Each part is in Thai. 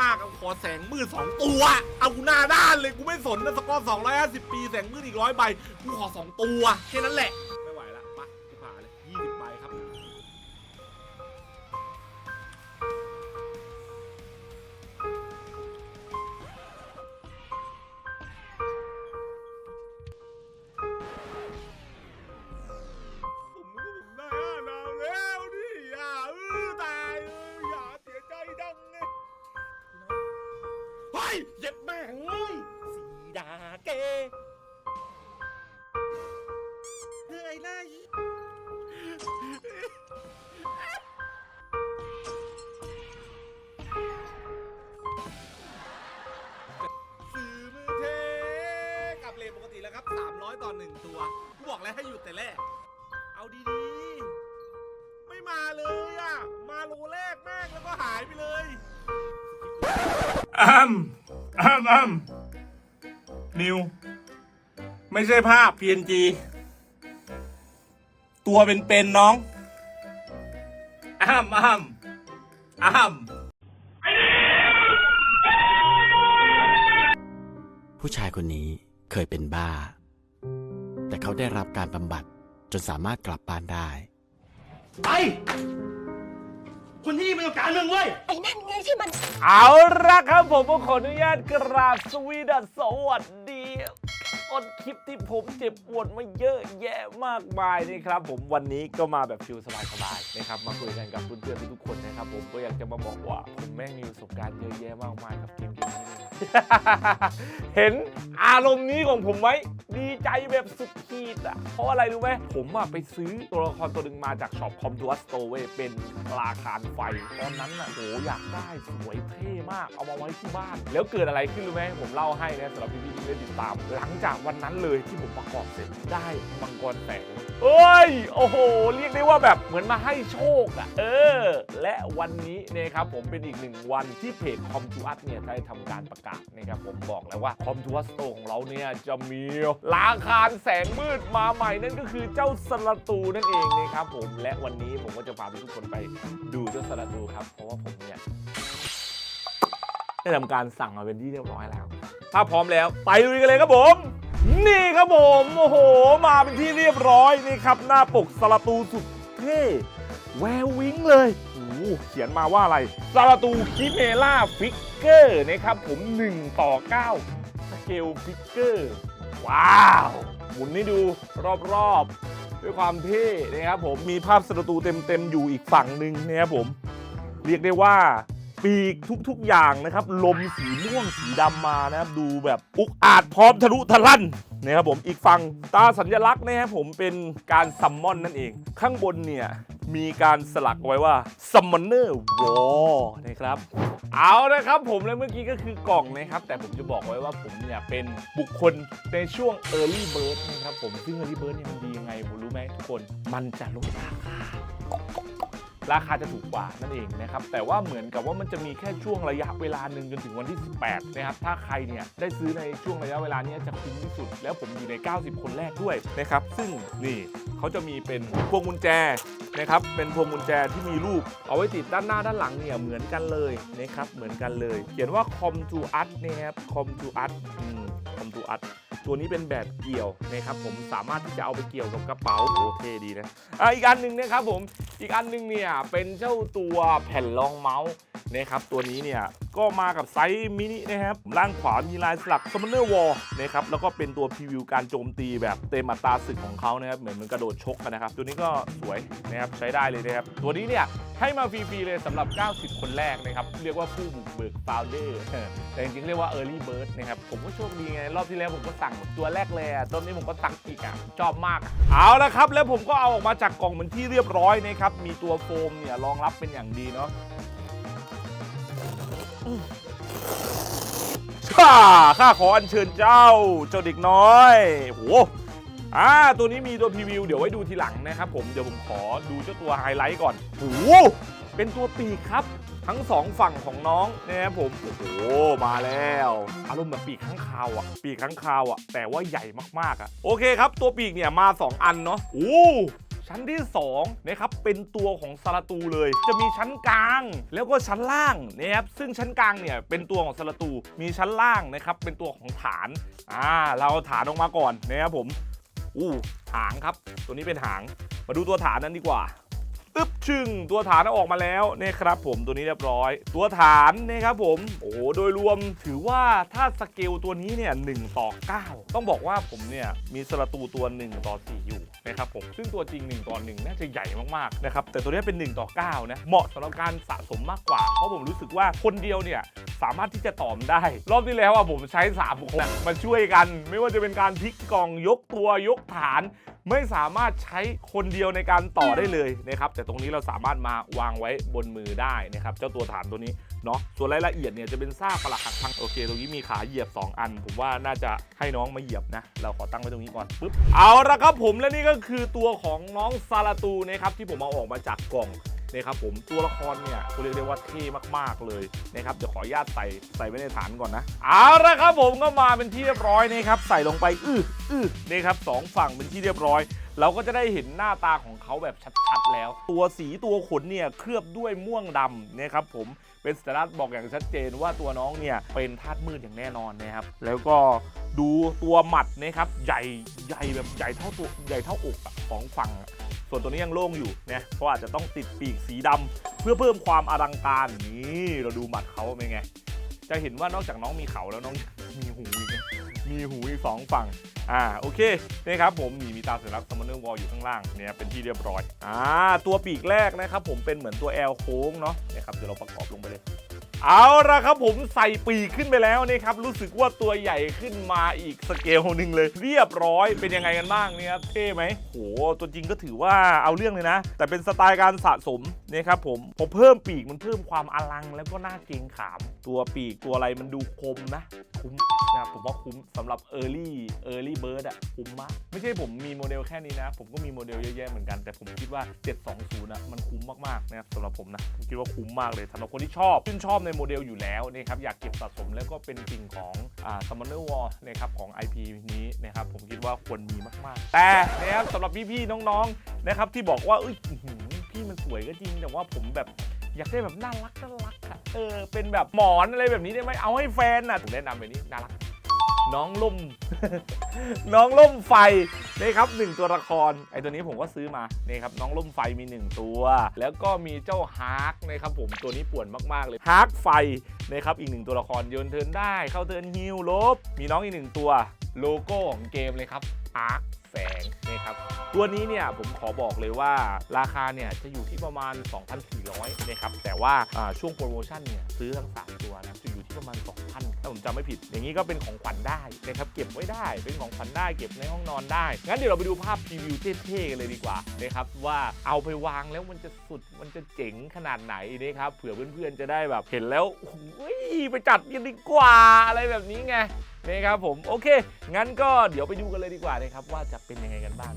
มากเอาขอแสงมืดสองตัว เอากูหน้าด้านเลยกูไม่สนนะสกอร์250ปีแสงมืดอีกร้อยใบกูขอสองตัวแค่นั้นแหละ หนื่อยนะสื่อมือเทกับเลทปกติแล้วครับ 300 ต่อ 1 ตัวกูบอกแล้วให้หยุดแต่แรก เอาดีๆ ไม่มาเลยอะ มาโลแรกแม่งแล้วก็หายไปเลยอ้มอ้มอ้มนิว ไม่ใช่ภาพ PNG ตัวเป็นๆน้อง อ้มอ้มอ้มผู้ชายคนนี้เคยเป็นบ้า แต่เขาได้รับการบำบัดจนสามารถกลับบ้านได้ ไป คนที่นี่ไม่ต้องการมึงเว้ย ไอ้นั่นไงที่มัน เอาละครับผมก็ขออนุญาตกราบสวีดัสสวัสดี้นคลิปที่ผมเจ็บปวดมาเยอะแยะมากมายนี่ครับผมวันนี้ก็มาแบบฟิลสบายๆนะครับมาคุยกันกับเพื่อนๆทุกๆคนนะครับผมก็อยากจะมาบอกว่าผมแม่งมีประสบการณ์เยอะแยะมากมายกับกมเกมนี้ เห็นอารมณ์นี้ของผมไหมดีใจแบบสุดขีดอะ เพราะอะไรรู้ไหม ผมอะไปซื้อตัวละครตัวหนึ่งมาจากช็อปคอมทัวสโตเวเป็นราคารไฟ ตอนนั้นอะโหอยากได้สวยเท่มาก เอามาไว้ที่บ้าน แล้วเกิดอะไรขึ้นรู้ไหม ผมเล่าให้นะสำหรับพี่ๆที่ได้ติดตาม หลังจากวันนั้นเลยที่ผมประกอบเสร็จได้มังกรแสง เอ้ย โอ้โห เรียกได้ว่าแบบเหมือนมาให้โชคอะ เออ และวันนี้เนี่ยครับผมเป็นอีกหนึ่งวันที่เพจคอมทูอัสเนี่ยได้ทำการประกาศนะครับผมบอกแล้วว่าคอมทูอัสโตของเราเนี่ยจะมีราคาแสงมืดมาใหม่นั่นก็คือเจ้าสลาตูนั่นเองนะครับผมและวันนี้ผมก็จะพาทุกคนไปดูเจ้าสลาตูครับ เพราะว่าผมเนี่ยได้ทำการสั่งมาเป็นที่เรียบร้อยแล้ว ถ้าพร้อมแล้ว ไปลุยกันเลยครับผม นี่ครับผมโอ้โห มาเป็นที่เรียบร้อยนี่ครับ หน้าปกสลาตูสุดเท่แวววิ้งเลยโอ้เขียนมาว่าอะไรสลาตูคิเมล่าฟิกเกอร์นะครับผม 1 ต่อ 9 สเกลฟิกเกอร์ ว้าว หมุนให้ดูรอบๆ ด้วยความเท่นะครับผม มีภาพสตูเต็มๆ อยู่อีกฝั่งหนึ่งนะครับผม เรียกได้ว่า ปีกทุกๆอย่างนะครับ ลมสีม่วงสีดำมานะครับ ดูแบบอุกอาจพร้อมทะลุทะลั่นนะครับผมอีกฝั่งตาสัญลักษณ์นะครับผมเป็นการซัมมอนนั่นเอง ข้างบนเนี่ยมีการสลักไว้ว่า Summoner War นะครับ เอาละครับผมและเมื่อกี้ก็คือกล่องนะครับ แต่ผมจะบอกไว้ว่าผมเนี่ยเป็นบุคคลในช่วง Early Bird นะครับผมซึ่ง Early Bird เนี่ยมันดียังไงผมรู้ไหมทุกคน มันจะลดราคา ราคาจะถูกกว่านั่นเองนะครับแต่ว่าเหมือนกับว่ามันจะมีแค่ช่วงระยะเวลาหนึ่งจนถึงวันที่ 18 นะครับ ถ้าใครเนี่ยได้ซื้อในช่วงระยะเวลาเนี้ยจะคุ้มที่สุด แล้วผมอยู่ใน 90 คนแรกด้วยนะครับ ซึ่งนี่เขาจะมีเป็นพวงกุญแจนะครับเป็นพวงกุญแจที่มีรูป เอาไว้ติดด้านหน้าด้านหลังเนี่ยเหมือนกันเลยนะครับเหมือนกันเลย เขียนว่า com to us นะครับ com to us อืม com to us ตัวนี้เป็นแบบเกี่ยวนะครับผมสามารถที่จะเอาไปเกี่ยวกับกระเป๋าโอ้เท่ดีนะอะอีกอันหนึ่งนะครับผมอีกอันหนึ่งเนี่ยเป็นเจ้าตัวแผ่นรองเมาส์ นะครับตัวนี้เนี่ยก็มากับไซส์มินินะครับล่างขวามีลายสลัก Summoner Wall นะครับแล้วก็เป็นตัวพรีวิวการโจมตีแบบเต็มอัตราศึกของเขานะครับเหมือนมันกระโดดชกนะครับ ตัวนี้ก็สวยนะครับใช้ได้เลยนะครับ ตัวนี้เนี่ยให้มาฟรีๆเลยสำหรับ 90 คนแรกนะครับเรียกว่าผู้บุกเบิก founder แต่จริงๆเรียกว่า early bird นะครับผมก็โชคดีไง รอบที่แล้วผมก็สั่งตัวแรกเลยอะต้นนี้ผมก็สั่งอีกอะชอบมากอะเอาละครับ แล้วผมก็เอาออกมาจากกล่องเป็นที่เรียบร้อยนะครับมีตัวโฟมเนี่ยรองรับเป็นอย่างดีเนาะ ข้าข้าขออัญเชิญเจ้าเจ้าเด็กน้อยโหอ่าตัวนี้มีตัวพรีวิว เดี๋ยวไว้ดูทีหลังนะครับผมเดี๋ยวผมขอดูเจ้าตัวไฮไลท์ก่อนโหเป็นตัวปีกครับ ทั้งสองฝั่งของน้องนะครับผมโอ้โหมาแล้ว อารมณ์แบบปีกข้างคาวอะ ปีกข้างคาวอะ แต่ว่าใหญ่มากๆอะโอเคครับ ตัวปีกเนี่ยมา 2 อันเนาะโอ้ ชั้นที่2นะครับเป็นตัวของสลาตูเลย จะมีชั้นกลาง แล้วก็ชั้นล่างนะครับซึ่งชั้นกลางเนี่ยเป็นตัวของสลาตู มีชั้นล่างนะครับเป็นตัวของฐานอ่าเราเอาฐานออกมาก่อนนะครับผมอู้หางครับ ตัวนี้เป็นหางมาดูตัวฐานนั้นดีกว่าตึ๊บ ชึ่งตัวฐานอออกมาแล้วนะครับผมตัวนี้เรียบร้อย ตัวฐานนะครับผมโอ้โหโดยรวมถือว่าถ้าสเกลตัวนี้เนี่ยหต่อ 9 ต้องบอกว่าผมเนี่ยมีสระตูตัว 1 ต่อ 4 อยู่นะครับผมซึ่งตัวจริง 1 ต่อ 1 น่าจะใหญ่มากๆนะครับแต่ตัวนี้เป็น 1 ต่อ 9 นะ เหมาะสำหรับการสะสมมากกว่า เพราะผมรู้สึกว่าคนเดียวเนี่ยสามารถที่จะตอมได้ รอบที่แล้วอะผมใช้3บุคคลมาช่วยกัน ไม่ว่าจะเป็นการพลิกกล่องยกตัวยกฐาน ไม่สามารถใช้คนเดียวในการต่อได้เลยนะครับแต่ตรงนี้เราสามารถมาวางไว้บนมือได้นะครับเจ้าตัวฐานตัวนี้เนาะส่วนรายละเอียดเนี่ยจะเป็นซากปลักหักพังโอเคตรงนี้มีขาเหยียบ 2 อัน ผมว่าน่าจะให้น้องมาเหยียบนะ เราขอตั้งไว้ตรงนี้ก่อนปุ๊บเอาละครับผมและนี่ก็คือตัวของน้องซาลาตูนะครับที่ผมเอาออกมาจากกล่อง นะครับผมตัวละครเนี่ยเรียกได้ว่าเท่มากๆเลยนะครับเดี๋ยวขออนุญาตใส่ใส่ไว้ในฐานก่อนนะเอาละครับผมก็มาเป็นที่เรียบร้อยนะครับใส่ลงไปอื้ออื้อนี่ครับสองฝั่งเป็นที่เรียบร้อย เราก็จะได้เห็นหน้าตาของเขาแบบชัดๆแล้ว ตัวสีตัวขนเนี่ยเคลือบด้วยม่วงดำนะครับผมเป็นสัญลักษณ์บอกอย่างชัดเจนว่าตัวน้องเนี่ยเป็นธาตุมืดอย่างแน่นอนนะครับแล้วก็ดูตัวหมัดนะครับใหญ่ใหญ่แบบใหญ่เท่าตัวใหญ่เท่าอกของฝั่ง ส่วนตัวนี้ยังโล่งอยู่นะเพราะอาจจะต้องติดปีกสีดำเพื่อเพิ่มความอลังการนี่เราดูหมัดเขาเป็นไง จะเห็นว่านอกจากน้องมีเขาแล้วน้องมีหูอีกมีหูอีกสองฝั่งอ่าโอเคนี่ครับผมมีมีตาสัญลักษณ์ Summoner Wall อยู่ข้างล่างเนี่ยเป็นที่เรียบร้อยอ่าตัวปีกแรกนะครับผมเป็นเหมือนตัวแอลโค้งเนาะนะครับเดี๋ยวเราประกอบลงไปเลย เอาละครับผมใส่ปีกขึ้นไปแล้วนะครับรู้สึกว่าตัวใหญ่ขึ้นมาอีกสเกลหนึ่งเลย เรียบร้อยเป็นยังไงกันบ้างเนี่ยเท่ไหมโหตัวจริงก็ถือว่าเอาเรื่องเลยนะ แต่เป็นสไตล์การสะสมนะครับผมผมเพิ่มปีกมันเพิ่มความอลังแล้วก็น่าเกรงขาม ตัวปีกตัวอะไรมันดูคมนะ คุ้มนะครับผมว่าคุ้มสำหรับ Early Early Bird อะคุ้มมาก ไม่ใช่ผมมีโมเดลแค่นี้นะ ผมก็มีโมเดลเยอะแยะเหมือนกัน แต่ผมคิดว่า 720อะมันคุ้มมากๆนะครับสำหรับผมนะผมคิดว่าคุ้มมากเลยสำหรับคนที่ชอบชื่นชอบในโมเดลอยู่แล้วนะครับอยากเก็บสะสมแล้วก็เป็นสิ่งของอ่า Summoner War นะครับของ IP นี้นะครับผมคิดว่าควรมีมากๆ แต่นะครับสำหรับพี่ๆน้องๆนะครับที่บอกว่าเอ้ยพี่มันสวยก็จริงแต่ว่าผมแบบ อยากได้แบบน่ารักน่ารักอะเออเป็นแบบหมอนอะไรแบบนี้ได้ไหมเอาให้แฟนน่ะผมแนะนำแบบนี้น่ารัก น้องล่ม น้องล่มไฟนะครับหนึ่งตัวละครไอตัวนี้ผมก็ซื้อมานี่ครับน้องล่มไฟมีหนึ่งตัว แล้วก็มีเจ้าฮาร์กนะครับผมตัวนี้ป่วนมากๆเลยฮาร์กไฟนะครับอีกหนึ่งตัวละครโยนเทินได้เข้าเทินฮิลลบ มีน้องอีกหนึ่งตัวโลโก้ของเกมเลยครับอาร์ค แสงนี่ครับตัวนี้เนี่ยผมขอบอกเลยว่าราคาเนี่ยจะอยู่ที่ประมาณ 2,400นะครับแต่ว่าอ่าช่วงโปรโมชั่นเนี่ยซื้อทั้ง 3 ตัวนะจะอยู่ที่ประมาณ 2,000ถ้าผมจำไม่ผิด อย่างนี้ก็เป็นของขวัญได้นะครับเก็บไว้ได้เป็นของขวัญได้เก็บในห้องนอนได้ งั้นเดี๋ยวเราไปดูภาพพรีวิวเท่ๆกันเลยดีกว่านะครับว่าเอาไปวางแล้วมันจะสุดมันจะเจ๋งขนาดไหนนะครับเผื่อเพื่อนๆจะได้แบบเห็นแล้วโอ้ยไปจัดกันดีกว่าอะไรแบบนี้ไง นะครับผมโอเค งั้นก็เดี๋ยวไปดูกันเลยดีกว่านะครับว่าจะเป็นยังไงกันบ้าง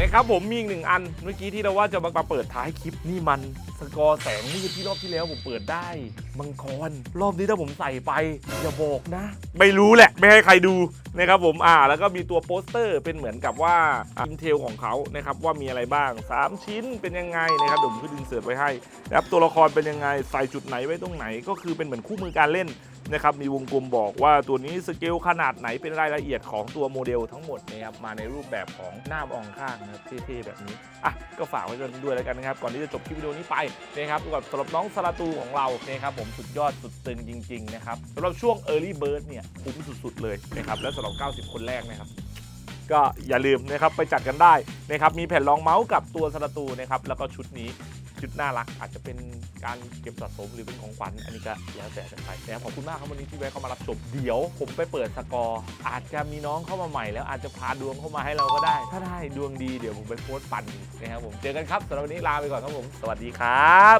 นะครับผมมีอีกหนึ่งอันเมื่อกี้ที่เราว่าจะมาเปิดท้ายคลิปนี่มันสกอร์แสงมืดที่รอบที่แล้วผมเปิดได้ มังกรรอบนี้ถ้าผมใส่ไป อย่าบอกนะ ไม่รู้แหละ ไม่ให้ใครดูนะครับผมอ่า แล้วก็มีตัวโปสเตอร์เป็นเหมือนกับว่าอินเทลของเขานะครับว่ามีอะไรบ้าง 3 ชิ้นเป็นยังไงนะครับเดี๋ยวผมขึ้นดินเสิร์ตไว้ให้นะครับตัวละครเป็นยังไงใส่จุดไหนไว้ตรงไหน ก็คือเป็นเหมือนคู่มือการเล่น นะครับมีวงกลมบอกว่าตัวนี้สเกลขนาดไหนเป็นรายละเอียดของตัวโมเดลทั้งหมดนะครับมาในรูปแบบของหน้ามองข้างนะครับเท่ๆแบบนี้อะก็ฝากไว้กันด้วยแล้วกันนะครับก่อนที่จะจบคลิปวิดีโอนี้ไปนะครับกับสำหรับน้องสลาตูของเรานะครับผมสุดยอดสุดตึงจริงๆนะครับสำหรับช่วง Early Bird เนี่ยคุ้มสุดๆเลยนะครับและสำหรับ 90 คนแรกนะครับก็อย่าลืมนะครับไปจัดกันได้นะครับมีแผ่นรองเมาส์กับตัวสลาตูนะครับแล้วก็ชุดนี้ ชุดน่ารักอาจจะเป็นการเก็บสะสมหรือเป็นของขวัญอันนี้ก็แล้วแต่กันไปนะครับขอบคุณมากครับวันนี้ที่แวะเข้ามารับชมเดี๋ยว ผมไปเปิดสกอร์ อาจจะมีน้องเข้ามาใหม่ แล้วอาจจะพาดวงเข้ามาให้เราก็ได้ ถ้าได้ดวงดีเดี๋ยวผมไปโพสต์ปั่นนะครับผมเจอกันครับสำหรับวันนี้ลาไปก่อนครับผม สวัสดีครับ